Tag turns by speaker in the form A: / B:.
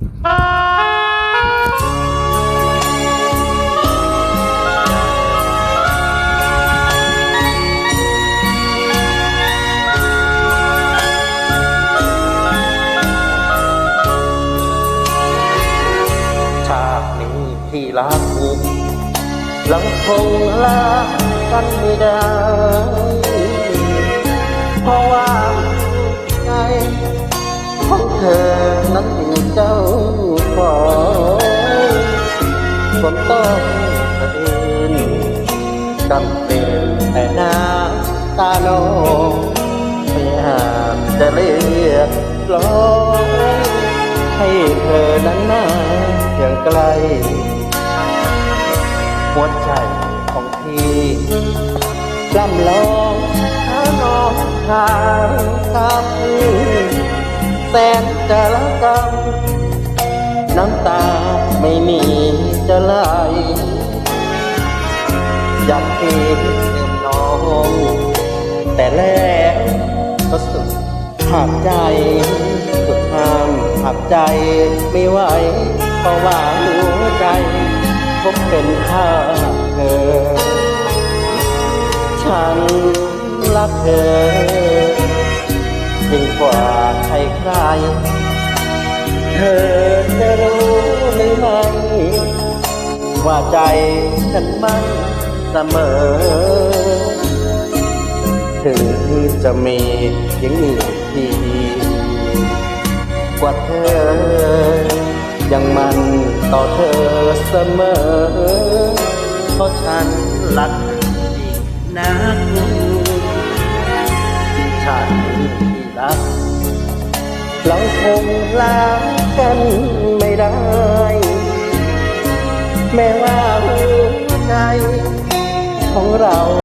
A: ชาตินี้ที่รักเราคงลากันไม่ได้ ตาโนองพยายามจะเรียกร้องให้เธอนั้นมาอย่างไกล หัวใจของพี่ลำลองหาน้องทางคำแสนจะละกำน้ำตาไม่มีจะไหลอยากเห็นเดิมน้อง แต่แรกก็สุดหักใจสุดห้ามหักใจไม่ไหวเพราะว่าหัวใจผมเป็นข้าเธอ ฉันรักเธอยิ่งกว่าใครใคร เธอจะรู้หรือไม่ว่าใจฉันมันเสมอ ถึงจะมียังมีที่กว่าเธอ ยังมันต่อเธอเสมอ เพราะฉันรักอจริงนักชาตินี้ที่รัก เราคงลากันไม่ได้ แม้ว่าหัวใจของเรา